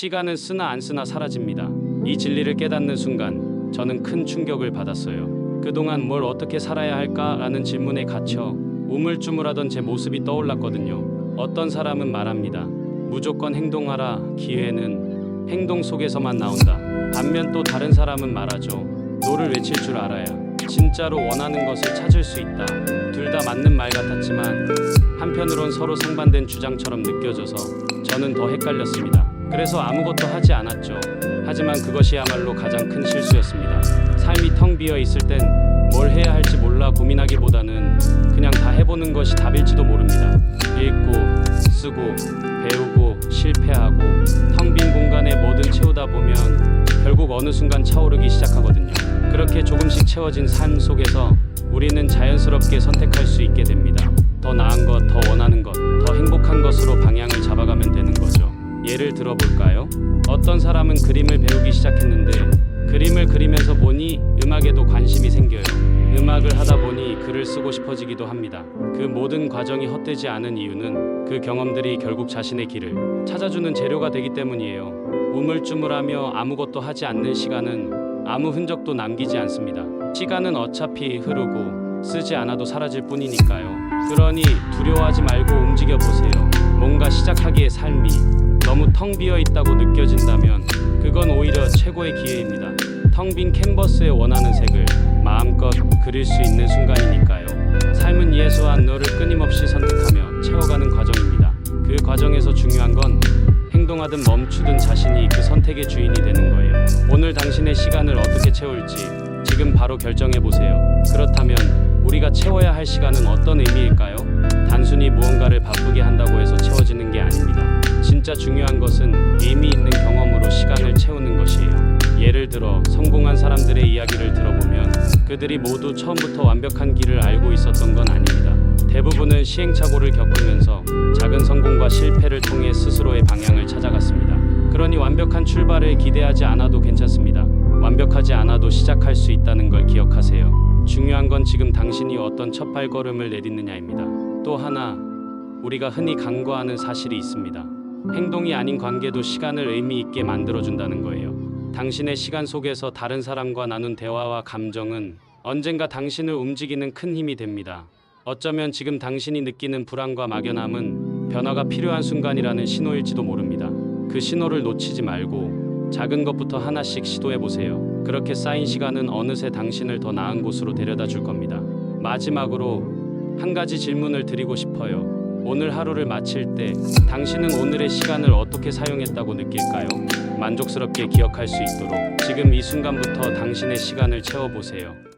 시간은 쓰나 안 쓰나 사라집니다. 이 진리를 깨닫는 순간 저는 큰 충격을 받았어요. 그동안 뭘 어떻게 살아야 할까라는 질문에 갇혀 우물쭈물하던 제 모습이 떠올랐거든요. 어떤 사람은 말합니다. 무조건 행동하라. 기회는 행동 속에서만 나온다. 반면 또 다른 사람은 말하죠. 노를 외칠 줄 알아야 진짜로 원하는 것을 찾을 수 있다. 둘 다 맞는 말 같았지만 한편으론 서로 상반된 주장처럼 느껴져서 저는 더 헷갈렸습니다. 그래서 아무것도 하지 않았죠. 하지만 그것이야말로 가장 큰 실수였습니다. 삶이 텅 비어 있을 땐 뭘 해야 할지 몰라 고민하기보다는 그냥 다 해보는 것이 답일지도 모릅니다. 읽고, 쓰고, 배우고, 실패하고, 텅 빈 공간에 뭐든 채우다 보면 결국 어느 순간 차오르기 시작하거든요. 그렇게 조금씩 채워진 삶 속에서 우리는 자연스럽게 선택할 수 있게 됩니다. 더 나은 것, 더 원하는 것, 더 행복한 것으로 방향을 잡아가면 거죠. 예를 들어볼까요? 어떤 사람은 그림을 배우기 시작했는데 그림을 그리면서 보니 음악에도 관심이 생겨요. 음악을 하다 보니 글을 쓰고 싶어지기도 합니다. 그 모든 과정이 헛되지 않은 이유는 그 경험들이 결국 자신의 길을 찾아주는 재료가 되기 때문이에요. 우물쭈물하며 아무것도 하지 않는 시간은 아무 흔적도 남기지 않습니다. 시간은 어차피 흐르고 쓰지 않아도 사라질 뿐이니까요. 그러니 두려워하지 말고 움직여 보세요. 텅 비어 있다고 느껴진다면 그건 오히려 최고의 기회입니다. 텅 빈 캔버스에 원하는 색을 마음껏 그릴 수 있는 순간이니까요. 삶은 예수와 너를 끊임없이 선택하며 채워가는 과정입니다. 그 과정에서 중요한 건 행동하든 멈추든 자신이 그 선택의 주인이 되는 거예요. 오늘 당신의 시간을 어떻게 채울지 지금 바로 결정해 보세요. 그렇다면 우리가 채워야 할 시간은 어떤 의미일까요? 단순히 무언가를 바쁘게 한다고 해서 채워지는 게 아닙니다. 진짜 중요한 것은 의미 있는 경험으로 시간을 채우는 것이에요. 예를 들어 성공한 사람들의 이야기를 들어보면 그들이 모두 처음부터 완벽한 길을 알고 있었던 건 아닙니다. 대부분은 시행착오를 겪으면서 작은 성공과 실패를 통해 스스로의 방향을 찾아갔습니다. 그러니 완벽한 출발을 기대하지 않아도 괜찮습니다. 완벽하지 않아도 시작할 수 있다는 걸 기억하세요. 중요한 건 지금 당신이 어떤 첫 발걸음을 내딛느냐입니다. 또 하나 우리가 흔히 간과하는 사실이 있습니다. 행동이 아닌 관계도 시간을 의미 있게 만들어준다는 거예요. 당신의 시간 속에서 다른 사람과 나눈 대화와 감정은 언젠가 당신을 움직이는 큰 힘이 됩니다. 어쩌면 지금 당신이 느끼는 불안과 막연함은 변화가 필요한 순간이라는 신호일지도 모릅니다. 그 신호를 놓치지 말고 작은 것부터 하나씩 시도해 보세요. 그렇게 쌓인 시간은 어느새 당신을 더 나은 곳으로 데려다 줄 겁니다. 마지막으로 한 가지 질문을 드리고 싶어요. 오늘 하루를 마칠 때 당신은 오늘의 시간을 어떻게 사용했다고 느낄까요? 만족스럽게 기억할 수 있도록 지금 이 순간부터 당신의 시간을 채워보세요.